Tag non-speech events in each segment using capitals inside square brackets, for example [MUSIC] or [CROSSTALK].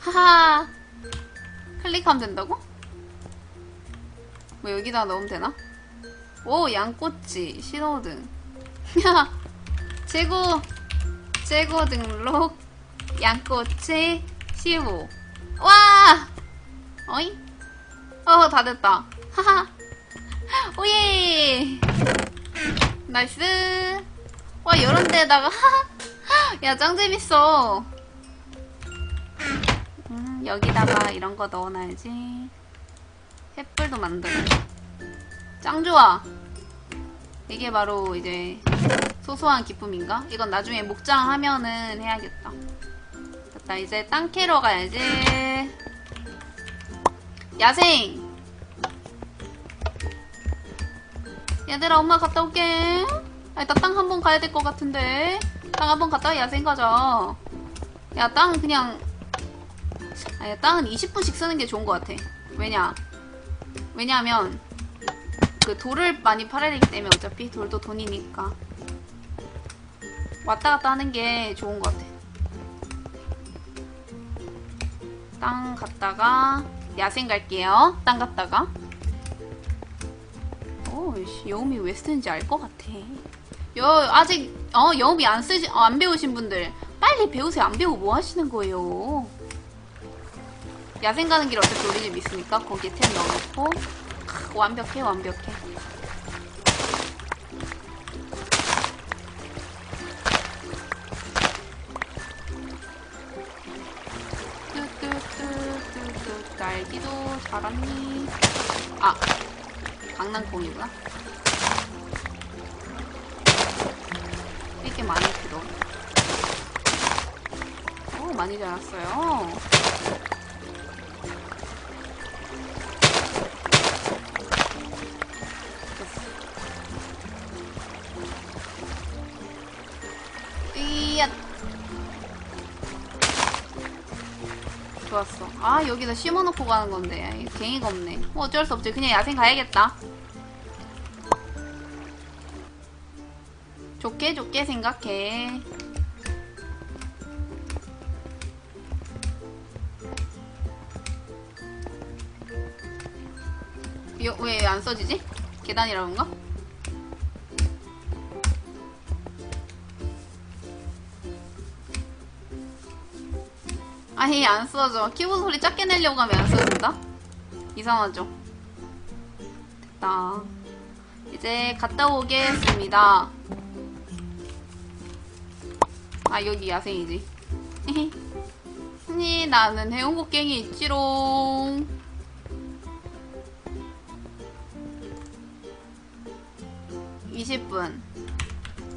하하. 클릭하면 된다고? 뭐 여기다 넣으면 되나? 오, 양꼬치, 신호등. 야, [LAUGHS] 재고, 재고 등록, 양꼬치, 15. 와! 어이? 어, 다 됐다. 하하. [LAUGHS] 오예! 나이스. 와, 이런 데다가, 하하. 야, 짱 재밌어. 음, 여기다가 이런 거 넣어놔야지. 횃불도 만들어. 짱 좋아. 이게 바로 이제 소소한 기쁨인가? 이건 나중에 목장 하면은 해야겠다. 됐다. 이제 땅 캐러 가야지. 야생! 얘들아, 엄마 갔다 올게. 아, 이따 땅한 번 가야 될 것 같은데. 땅 한 번 갔다가 야생 가자. 야, 땅 그냥. 아니, 땅은 20분씩 쓰는 게 좋은 것 같아. 왜냐? 왜냐하면, 그 돌을 많이 팔아야 되기 때문에 어차피 돌도 돈이니까. 왔다 갔다 하는 게 좋은 것 같아. 땅 갔다가, 야생 갈게요. 땅 갔다가. 오, 씨, 여음이 왜 쓰는지 알 것 같아. 여, 아직, 어, 여음이 안 쓰시, 어, 안 배우신 분들, 빨리 배우세요. 안 배우고 뭐 하시는 거예요? 야생 가는 길 어차피 우리 집 있으니까 거기에 템 넣어놓고, 크, 완벽해, 완벽해. 뚜뚜뚜뚜뚜, 날기도 잘았니? 아, 강낭콩이구나. 이게 많이 들어. 오, 많이 자랐어요. 아, 여기다 심어놓고 가는 건데. 갱이가 없네. 뭐 어쩔 수 없지. 그냥 야생 가야겠다. 좋게 좋게 생각해. 왜 안 써지지? 계단이라는가? 아니 안 써져. 키보드 소리 작게 내려고 하면 안 써진다? 이상하죠? 됐다. 이제 갔다 오겠습니다. 아 여기 야생이지. 아니 나는 해운곡갱이 있지롱. (20분)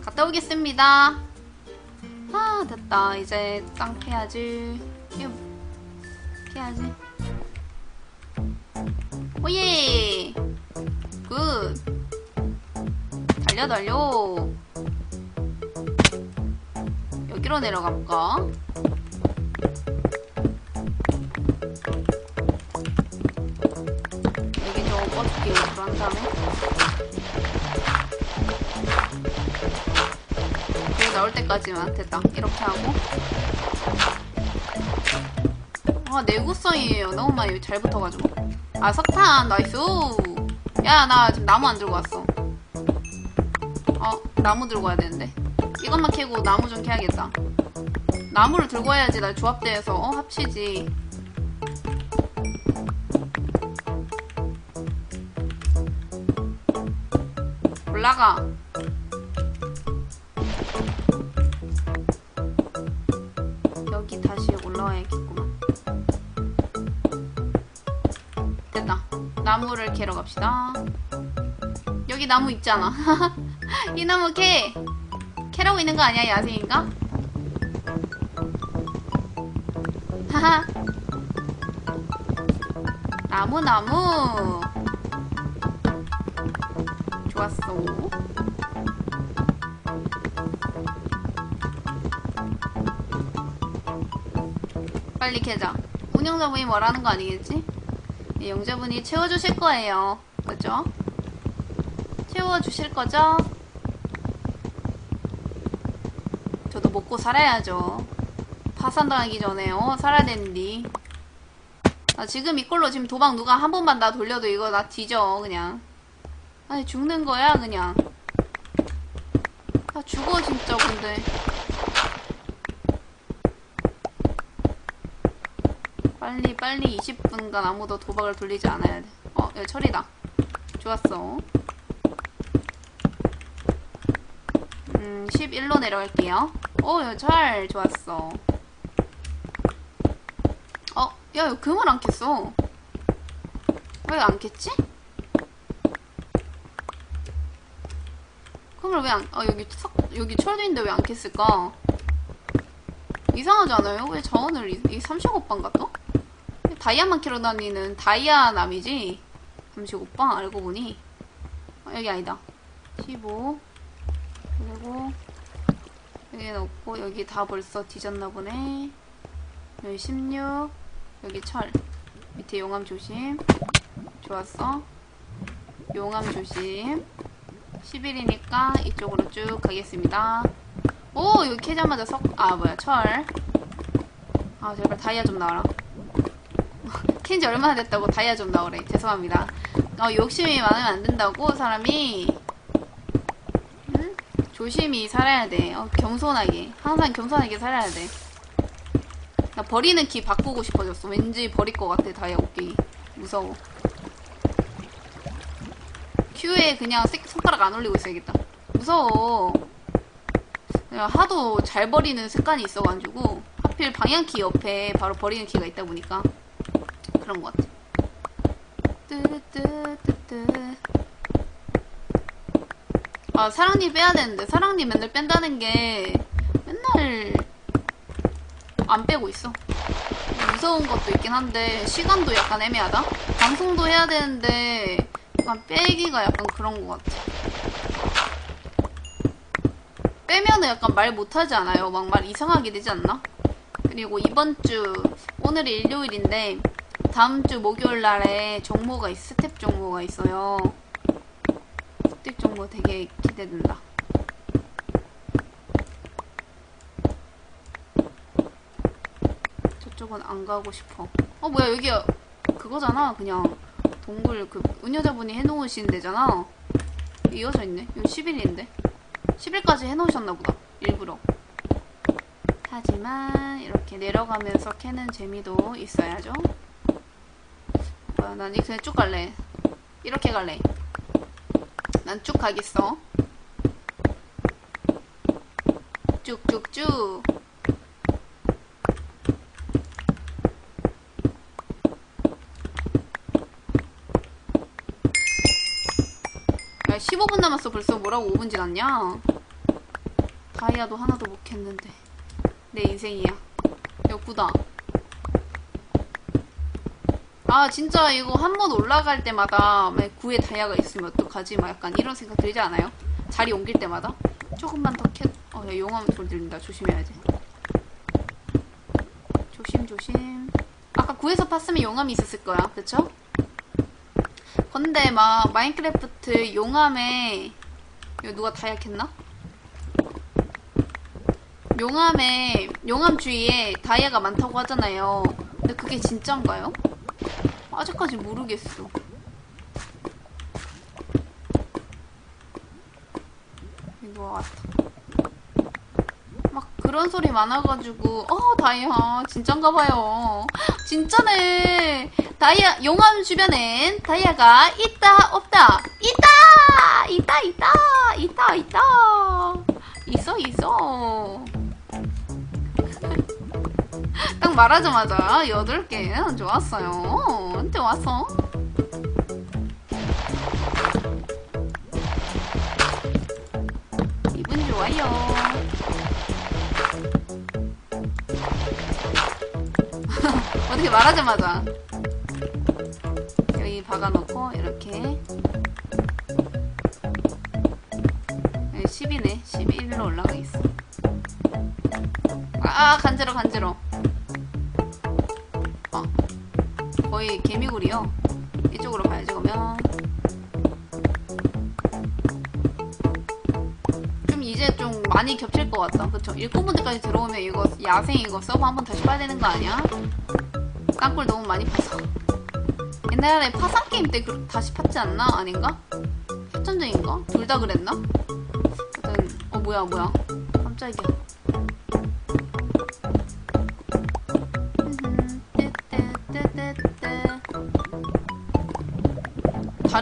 갔다 오겠습니다 아 됐다 이제 땅 패야지 이거 패야지. 오예. 굿. 달려 달려. 여기로 내려가 볼까? 여기 저거 꺼줄게 이렇게 한 다음에. 여기 나올 때까지만 됐다. 이렇게 하고 아 내구성이에요. 너무 많이 잘 붙어가지고. 아 석탄 나이스. 야 나 지금 나무 안 들고 왔어. 어 나무 들고 와야 되는데. 이것만 캐고 나무 좀 캐야겠다. 나무를 들고 와야지 나 조합대에서 어 합치지. 올라가. 여기 다시 올라와야겠구만. 나무를 캐러 갑시다. 여기 나무 있잖아. [LAUGHS] 이 나무 캐! 캐라고 있는 거 아니야, 야생인가? 하하. 나무, 나무. 좋았어. 빨리 캐자. 운영자 분이 뭐라는 거 아니겠지? 예, 영자분이 채워주실 거예요. 그죠? 채워주실 거죠? 저도 먹고 살아야죠. 파산당하기 전에, 어, 살아야 되는데. 나 지금 이걸로 지금 도박 누가 한 번만 나 돌려도 이거 나 뒤져 그냥 아니 죽는 거야 그냥 나 죽어 진짜 근데 빨리 빨리 20분간 아무도 도박을 돌리지 않아야 돼. 어, 여기 철이다. 좋았어. 음, 11로 내려갈게요. 오, 여기 철 좋았어. 어, 야, 이거 금을 안 캤어. 왜 안 캤지? 금을 왜 안, 어, 여기 석, 여기 철도 있는데 왜 안 캤을까? 이상하지 않아요? 왜 자원을 이, 이 35방 같아? 다이아만 캐러 다니는 다이아 남이지? 35방 알고 보니. 어, 여기 아니다. 15 그리고 여기 넣고 여기 다 벌써 뒤졌나 보네. 여기 16 여기 철 밑에 용암 조심. 좋았어. 용암 조심. 11이니까 이쪽으로 쭉 가겠습니다. 오 여기 캐자마자 석 아 뭐야. 철아 제발 다이아 좀 나와라 캔지 얼마나 됐다고 다이아 좀 나오래. 죄송합니다. 어, 욕심이 많으면 안 된다고, 사람이. 응? 조심히 살아야 돼. 어, 겸손하게. 항상 겸손하게 살아야 돼. 나 버리는 키 바꾸고 싶어졌어. 왠지 버릴 것 같아, 다이아 옷기. 무서워. 큐에 그냥 색- 손가락 안 올리고 있어야겠다. 무서워. 하도 잘 버리는 습관이 있어가지고, 하필 방향키 옆에 바로 버리는 키가 있다 보니까. 그런 것 같아. 뜨뜨뜨뜨. 아, 사랑니 빼야 되는데, 사랑니 맨날 뺀다는 게, 맨날, 안 빼고 있어. 무서운 것도 있긴 한데, 시간도 약간 애매하다? 방송도 해야 되는데, 약간 빼기가 약간 그런 것 같아. 빼면은 약간 말 못하지 않아요? 막 말 이상하게 되지 않나? 그리고 이번 주, 오늘이 일요일인데, 다음 주 목요일 날에 정모가 있, 스텝 정모가 있어요. 스텝 정모 되게 기대된다. 저쪽은 안 가고 싶어. 어 뭐야 여기 그거잖아 그냥 동굴 그 은여자분이 해놓으신 데잖아. 이어져 있네. 이거 10일인데. 10일까지 해놓으셨나 보다. 일부러. 하지만 이렇게 내려가면서 캐는 재미도 있어야죠. 뭐야, 난 이렇게 쭉 갈래. 이렇게 갈래. 난 쭉 가겠어. 쭉쭉쭉. 야, 15분 남았어. 벌써 뭐라고 5분 지났냐? 다이아도 하나도 못 캤는데. 내 인생이야. 여구다. 아 진짜 이거 한 번 올라갈 때마다 막 구에 다이아가 있으면 어떡하지? 막 약간 이런 생각 들지 않아요? 자리 옮길 때마다 조금만 더 캐. 어, 야, 용암 소리 들린다. 조심해야지. 조심 조심. 아까 구에서 팠으면 용암이 있었을 거야, 그쵸? 근데 막 마인크래프트 용암에 이거 누가 다이아 캤나? 용암에 용암 주위에 다이아가 많다고 하잖아요. 근데 그게 진짠가요? 아직까지 모르겠어. 이거 왔다. 막 그런 소리 많아가지고 어 다이아 진짠가 봐요. 진짜네. 다이아 용암 주변엔 다이아가 있다 없다 있다 있다 있다 있다 있다 있어 있어. 딱 말하자마자 8개 좋았어요. 왔어? 기분 좋아요. [LAUGHS] 어떻게 말하자마자 여기 박아놓고 이렇게 10이네 11로 올라가 있어 아 간지러 간지러 개미굴이요 이쪽으로 가야지 그러면 좀 이제 좀 많이 겹칠 것 같다 그쵸 일꾼분들까지 들어오면 이거 야생 이거 서버 한번 다시 봐야 되는 거 아니야? 땅굴 너무 많이 파서. 옛날에 파산 게임 때 그- 다시 팠지 않나? 아닌가? 협전쟁인가? 둘 다 그랬나? 하여튼, 어, 뭐야, 뭐야. 깜짝이야.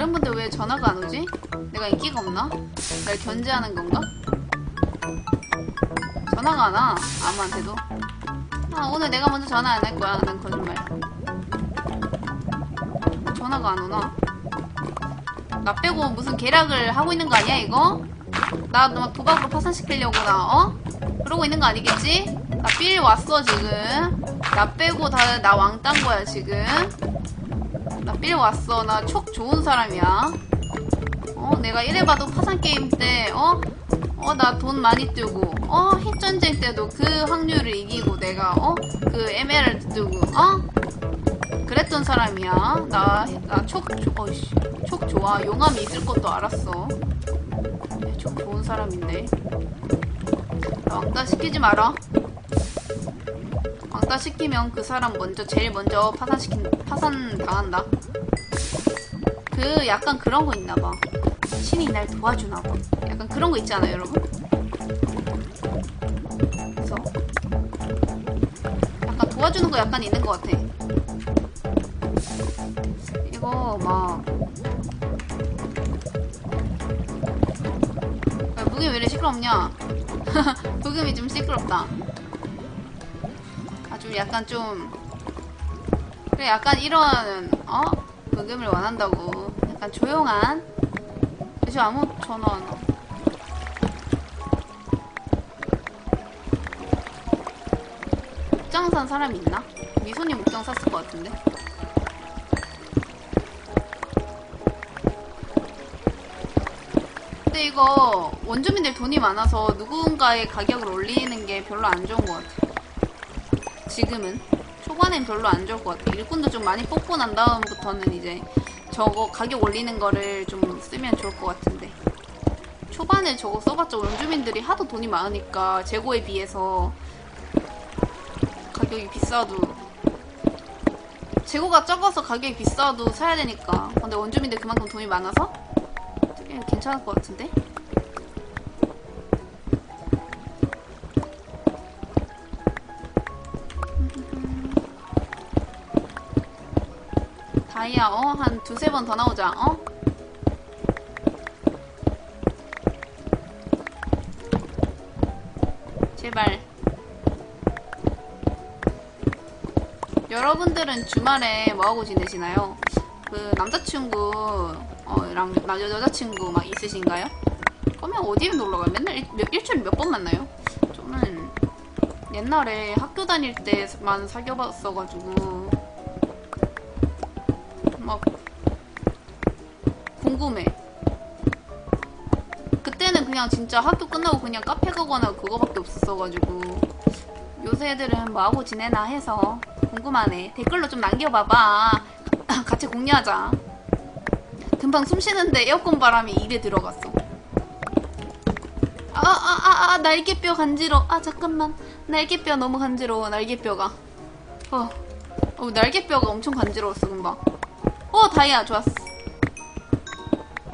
다른 분들 왜 전화가 안 오지? 내가 인기가 없나? 날 견제하는 건가? 전화가 안 와. 아무한테도. 아, 오늘 내가 먼저 전화 안 할 거야. 난 거짓말. 전화가 안 오나? 나 빼고 무슨 계략을 하고 있는 거 아니야, 이거? 나 막 도박으로 파산시키려고 나, 어? 그러고 있는 거 아니겠지? 나 삘 왔어, 지금. 나 빼고 다 나 왕 딴 거야, 지금. 나삘 왔어. 나 촉 좋은 사람이야. 어, 내가 이래 봐도 파산게임 때, 어? 어, 나 돈 많이 뜨고, 어, 핵전쟁 때도 그 확률을 이기고 내가, 어? 그 에메랄드 뜨고, 어? 그랬던 사람이야. 나, 나 촉, 촉, 어이씨. 촉 좋아. 용암이 있을 것도 알았어. 네, 촉 좋은 사람인데. 나 왕따 시키지 마라. 왕따 시키면 그 사람 먼저, 제일 먼저 파산시킨, 파산 당한다. 그, 약간 그런 거 있나 봐. 신이 날 도와주나 봐. 약간 그런 거 않아요, 여러분? 그래서 약간 도와주는 거 약간 있는 것 같아. 이거 막 야, 무기 왜 이래 시끄럽냐? [LAUGHS] 부금이 좀 시끄럽다. 약간 좀 그래 약간 이런 어 부금을 원한다고 약간 조용한 그죠 아무 전화 안 와. 목장 산 사람이 있나? 미소님 목장 샀을 것 같은데. 근데 이거 원주민들 돈이 많아서 누군가의 가격을 올리는 게 별로 안 좋은 것 같아. 지금은 초반엔 별로 안 좋을 것 같아. 일꾼도 좀 많이 뽑고 난 다음부터는 이제 저거 가격 올리는 거를 좀 쓰면 좋을 것 같은데. 초반에 저거 써봤자 원주민들이 하도 돈이 많으니까 재고에 비해서 가격이 비싸도 재고가 적어서 가격이 비싸도 사야 되니까 근데 원주민들 그만큼 돈이 많아서 되게 괜찮을 것 같은데 다이아 어? 한 두세 번 더 나오자 어? 제발 여러분들은 주말에 뭐하고 지내시나요? 그 남자친구 어랑 나 여자친구 막 있으신가요? 그러면 어디에 놀러 가요? 맨날 일, 몇, 일주일에 몇 번 만나요? 저는 옛날에 학교 다닐 때만 사귀어봤어가지고 막 궁금해. 그때는 그냥 진짜 학교 끝나고 그냥 카페 가거나 그거밖에 없었어가지고 요새 애들은 뭐하고 지내나 해서 궁금하네. 댓글로 좀 남겨봐봐. [COUGHS] 같이 공유하자. 금방 숨 쉬는데 에어컨 바람이 입에 들어갔어. 아, 아, 아, 아, 날개뼈 간지러. 아, 잠깐만. 날개뼈 너무 간지러워, 날개뼈가. 어, 어 날개뼈가 엄청 간지러웠어, 금방. 어, 다이아, 좋았어.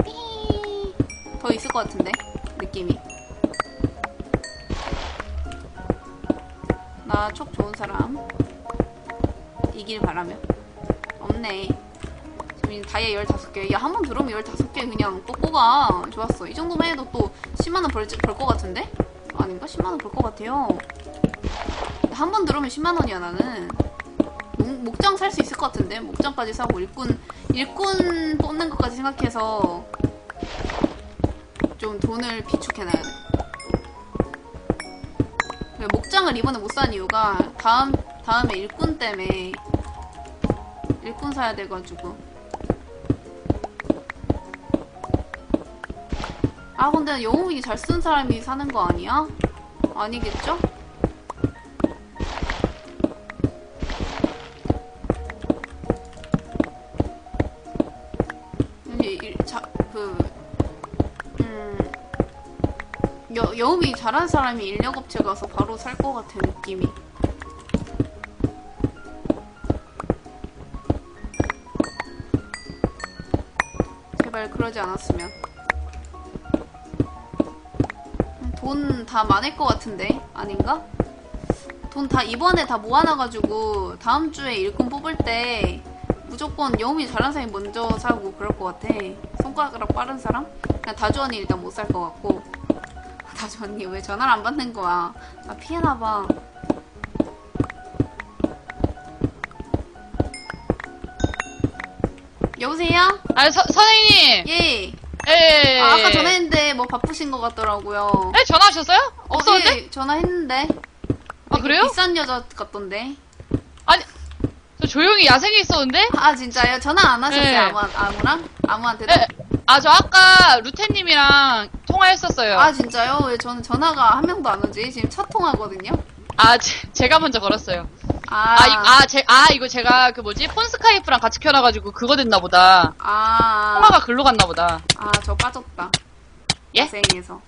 삐. 더 있을 것 같은데, 느낌이. 나 촉 좋은 사람. 이길 바라며. 없네. 지금 다이아 15개. 야, 한 번 들어오면 15개 그냥 뽑고 가. 좋았어. 이 정도만 해도 또 10만원 벌, 벌것 같은데? 아닌가? 10만원 벌 것 같아요. 한 번 들어오면 10만원이야, 나는. 목- 목장 살 수 있을 것 같은데? 목장까지 사고 일꾼, 일꾼 뽑는 것까지 생각해서 좀 돈을 비축해놔야 돼. 목장을 이번에 못 산 이유가 다음, 다음에 일꾼 때문에 일꾼 사야 돼가지고. 아, 근데 영웅이 잘 쓴 사람이 사는 거 아니야? 아니겠죠? 여우미 잘하는 사람이 인력업체 가서 바로 살 것 같은 느낌이. 제발 그러지 않았으면. 돈 다 많을 것 같은데? 아닌가? 돈 다 이번에 다 모아놔가지고 다음 주에 일꾼 뽑을 때 무조건 여우미 잘하는 사람이 먼저 사고 그럴 것 같아. 손가락 빠른 사람? 그냥 다주원이 일단 못 살 것 같고. 다주 언니 왜 전화를 안 받는 거야? 나 피해나봐. 여보세요? 아, 서, 선생님! 예. 예. 아, 아까 전화했는데 뭐 바쁘신 것 같더라고요. 네, 전화하셨어요? 없었는데? 어, 예, 전화했는데. 아, 그래요? 비싼 여자 같던데. 아니, 저 조용히 야생에 있었는데? 아 진짜요? 전화 안 하셨어요? 네. 아무 아무랑 아무한테도? 네. 아, 저 아까 루테님이랑 통화했었어요. 아 진짜요? 왜 저는 전화가 한 명도 안 오지? 지금 첫 통화거든요. 아, 제, 가 먼저 걸었어요. 아, 아, 이, 아, 제, 아, 이거 제가 그 뭐지? 폰 스카이프랑 같이 켜놔가지고 그거 됐나 보다. 아, 통화가 글로 갔나 보다. 아, 저 빠졌다. 예? 야생에서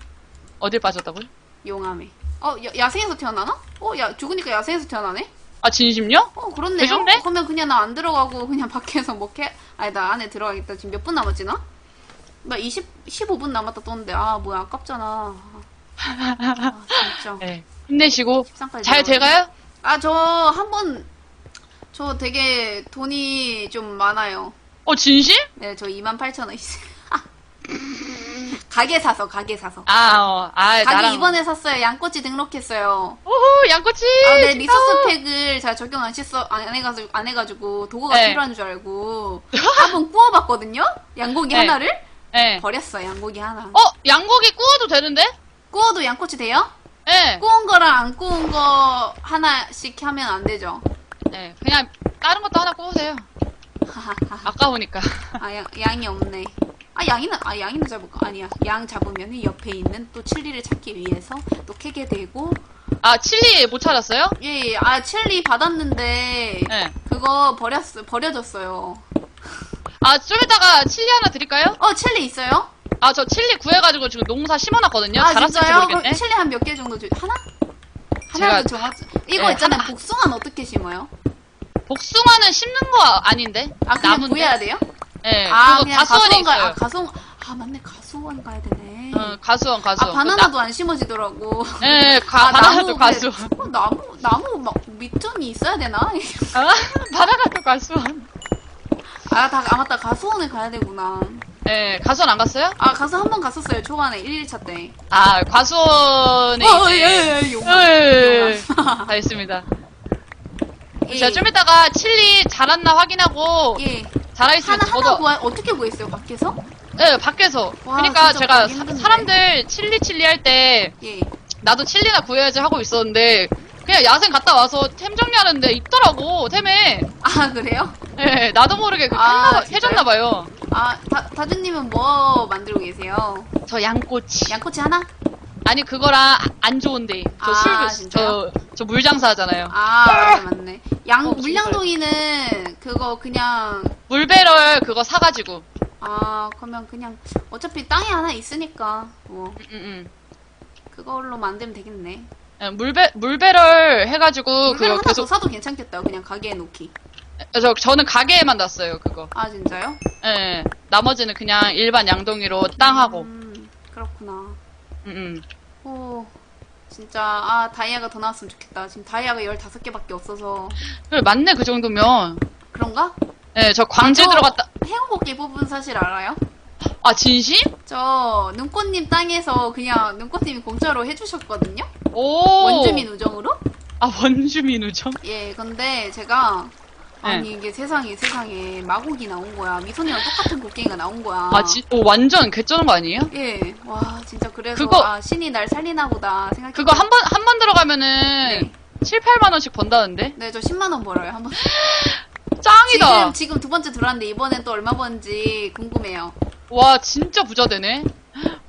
어딜 빠졌다고요? 용암에. 어, 야, 야생에서 태어나나? 어, 야 죽으니까 야생에서 태어나네? 아, 진심요? 어, 그렇네요. 대전네? 그러면 그냥 나 안 들어가고 그냥 [LAUGHS] 밖에서 뭐 캐? 아니 나 안에 들어가겠다. 지금 몇 분 남았지 나? 나 20, 15분 남았다 떴는데 아 뭐야 아깝잖아. 아, 아, 진짜. [LAUGHS] 네. 힘내시고. 13까지 잘 돼가요? 아, 저, 한 번, 저 되게 돈이 좀 많아요. 어, 진심? 네, 저 28,000원 있어요. [LAUGHS] 가게 사서, 가게 사서. 아, 어, 아, 가게 나랑. 이번에 샀어요. 양꼬치 등록했어요. 오호, 양꼬치! 아, 네. 리소스 팩을 제가 적용 안, 했어, 안, 해가지고, 안 해가지고, 도구가 네. 필요한 줄 알고, 한번 구워봤거든요? 양고기 네. 하나를? 네. 버렸어요, 양고기 하나. 어, 양고기 구워도 되는데? 구워도 양꼬치 돼요? 네. 구운 거랑 안 구운 거 하나씩 하면 안 되죠? 네. 그냥 다른 것도 하나 구우세요. 아까우니까. 아, 양, 양이 없네. 아, 양이는, 아, 양이는 잡을까? 아니야. 양 잡으면 옆에 있는 또 칠리를 찾기 위해서 또 캐게 되고. 아, 칠리 못 찾았어요? 예, 예. 아, 칠리 받았는데. 네. 그거 버렸어, 버려졌어요. 아, 좀 이따가 칠리 하나 드릴까요? 어, 칠리 있어요? 아, 저 칠리 구해가지고 지금 농사 심어놨거든요. 아, 자랐을지 진짜요? 모르겠네. 그럼 칠리 한 몇 개 정도 주, 하나? 제가- 하나도 정하지. 이거 네, 있잖아요. 하나- 복숭아는 어떻게 심어요? 복숭아는 심는 거 아닌데? 아, 그냥 나무인데? 구해야 돼요? 네. 아, 그거 그냥 가수원에 가수원 가, 있어요. 아, 가수원, 아, 맞네. 가수원 가야 되네. 어, 가수원, 아, 가수원. 바나나도 안 심어지더라고. 그 나- 네, 가, 아, 바나나도 나무, 가수원. 어, 나무, 나무 막 밑전이 있어야 되나? 아, 바나나도 가수원. 아, 다, 아, 맞다. 가수원을 가야 되구나. 네, 가수원 안 갔어요? 아, 가수 한 번 갔었어요. 초반에 1일차 때. 아, 가수원에 어, 이제. 예, 예, 예, 용암. 예, 다 있습니다. 예. 제가 좀 이따가 칠리 자랐나 확인하고 예. 자라있으면 하나, 하나 저도 구하, 어떻게 구했어요? 밖에서? 네, 밖에서. 와, 그러니까 진짜 제가 구하기 사, 힘든데. 사람들 칠리 칠리 할 때 예. 나도 칠리나 구해야지 하고 있었는데 그냥 야생 갔다 와서 템 정리하는데 있더라고 템에. 아, 그래요? 네, 나도 모르게 그 아, 했나- 진짜요? 해줬나 봐요. 아, 다, 다주님은 뭐 만들고 계세요? 저 양꼬치. 양꼬치 하나? 아니 그거랑 아- 안 좋은데. 저 아, 술, 진짜요? 저, 저 물장사 하잖아요. 아, 맞네, 맞네. 양, 어, 물량동이는 그거 그냥, 물배럴 그거 사가지고. 아, 그러면 그냥, 어차피 땅에 하나 있으니까, 뭐, 음, 음, 음. 그걸로 만들면 되겠네. 네, 물배 물배럴 해가지고 물건 그거 하나 더 계속. 사도 괜찮겠다. 그냥 가게에 놓기. 저 저는 가게에만 놨어요 그거. 아, 진짜요? 예. 나머지는 그냥 일반 양동이로 땅하고. 음, 그렇구나. 음, 음. 오, 진짜, 아, 다이아가 더 나왔으면 좋겠다. 지금 다이아가 15개밖에 없어서. 그래, 맞네 그 정도면. 그런가? 예, 저 저- 들어갔다. 해운곡기 뽑은 사실 알아요? 아 진심? 저, 눈꽃님 땅에서 그냥 눈꽃님이 공짜로 해주셨거든요? 오. 원주민 우정으로? 아 원주민 우정. 예, 근데 제가, 네. 아니, 이게 세상에, 세상에, 마곡이 나온 거야. 미소녀랑 똑같은 곡괭이가 나온 거야. 아, 지, 오, 완전 개쩌는 거 아니에요? 예, 와, 진짜 그래서, 그거- 아, 신이 날 살리나 보다 생각했 그거 한 번, 한 번 들어가면은 네. 7, 8만 원씩 번다는데? 네, 저 10만 원 벌어요, 한 번. [GASPS] 짱이다! 지금, 지금 두 번째 들어왔는데, 이번엔 또 얼마 버는지 궁금해요. 와, 진짜 부자 되네.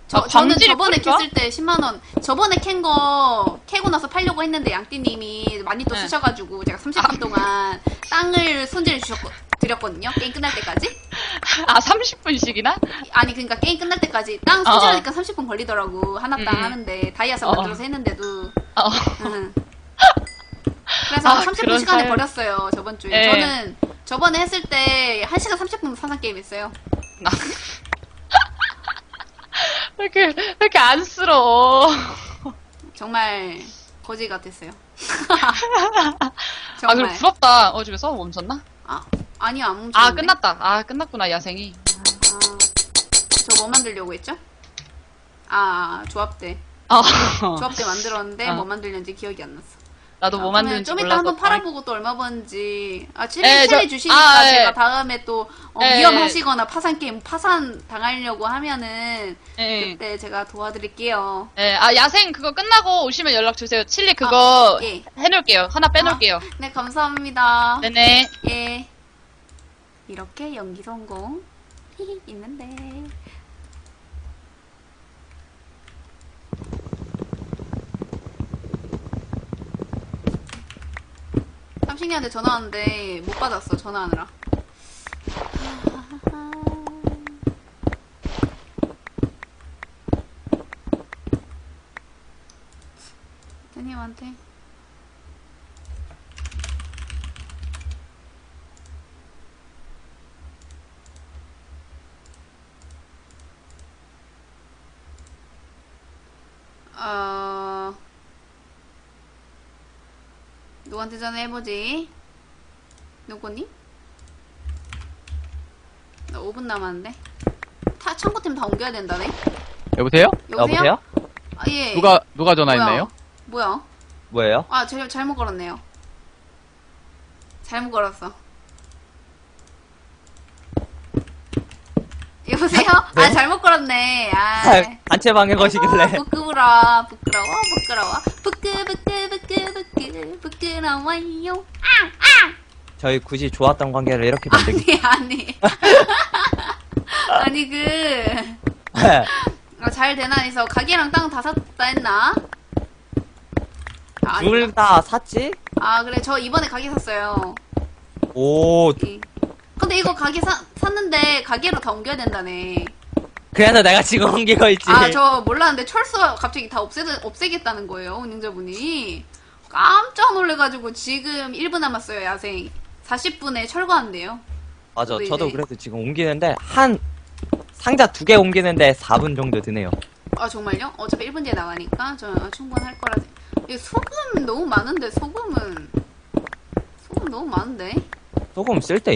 저, 아, 저는 광질이 저번에 뿌릴까? 캤을 때 10만원, 저번에 캔 거, 캐고 나서 팔려고 했는데, 양띠님이 많이 또 네. 쓰셔가지고, 제가 30분 동안 땅을 손질 주셨거, 드렸거든요? 게임 끝날 때까지? 아, 30분씩이나? 아니, 그러니까 게임 끝날 때까지 땅 어, 손질하니까 30분 걸리더라고. 하나 땅 음, 음. 하는데, 다이아서 어, 어. 만들어서 했는데도. 어. 응. [LAUGHS] 그래서 아, 30분 그런 시간을 삶. 버렸어요, 저번 주에. 예. 저는 저번에 했을 때 1시간 30분 사상 게임 했어요. [LAUGHS] 이렇게, 왜 이렇게 안쓰러워. 정말 거지 같았어요. [LAUGHS] 아, 정말. 그리고 부럽다. 어, 집에 서버 멈췄나? 아, 아니요, 안 뭉쳤는데. 아, 끝났다. 아, 끝났구나, 야생이. 아, 저뭐 만들려고 했죠? 아, 조합대. 어. 조합대 만들었는데 어. 뭐 만들렸는지 기억이 안 났어. 나도 아, 뭐 만드는지 좀 이따 몰라서. 한번 팔아보고 또 얼마 버는지. 아, 칠리, 예, 칠리 저- 주시니까 아, 예. 제가 다음에 또 어, 예, 위험하시거나 파산 게임 파산 당하려고 하면은 예. 그때 제가 도와드릴게요. 예, 아, 야생 그거 끝나고 오시면 연락 주세요. 칠리 그거 예. 해놓을게요. 하나 빼놓을게요. 네, 감사합니다. 네네. 예. 이렇게 연기 성공. 히히, [LAUGHS] 있는데. 삼식이한테 전화 왔는데 못 받았어, 전화하느라. [LAUGHS] 대님한테. 어... 누구한테 전화해보지? 누구니? 나 5분 남았는데. 타, 창고팀 다 옮겨야 된다네? 여보세요? 여보세요? 아, 예. 누가 누가? 전화했나요? 뭐야? 뭐예요? 아, 제, 잘못 걸었네요. 잘못 걸었어. 여보세요? 네? 아, 잘못 걸었네. 아. 단체방에 거시길래. 어, 부끄러워, 부끄러워, 부끄러워. 부끄, 부끄, 부끄, 부끄, 부끄러워요. 저희 굳이 좋았던 관계를 이렇게 만들기. 아니, 아니. [LAUGHS] 아니, 그, 아, 잘 되나 해서 가게랑 땅 다 샀다 했나? 아, 아니다. 둘다 샀지? 아, 그래. 저 이번에 가게 샀어요. 오, 예. 근데 이거 가게 사, 샀는데 가게로 다 옮겨야 된다네. 그래서 내가 지금 옮기고 있지. 아, 저 몰랐는데 철수가 갑자기 다 없애, 없애겠다는 거예요, 운영자분이. 깜짝 놀래가지고 지금 1분 남았어요, 야생. 40분에 철거한대요. 맞아, 저도 저도 이제- 그래서 지금 옮기는데, 한, 상자 두 개 옮기는데 4분 정도 드네요. 아, 정말요? 어차피 1분 뒤에 나가니까 저 충분할 거라. 생- 이 소금 너무 많은데, 소금은. 소금 너무 많은데? 소금 쓸 때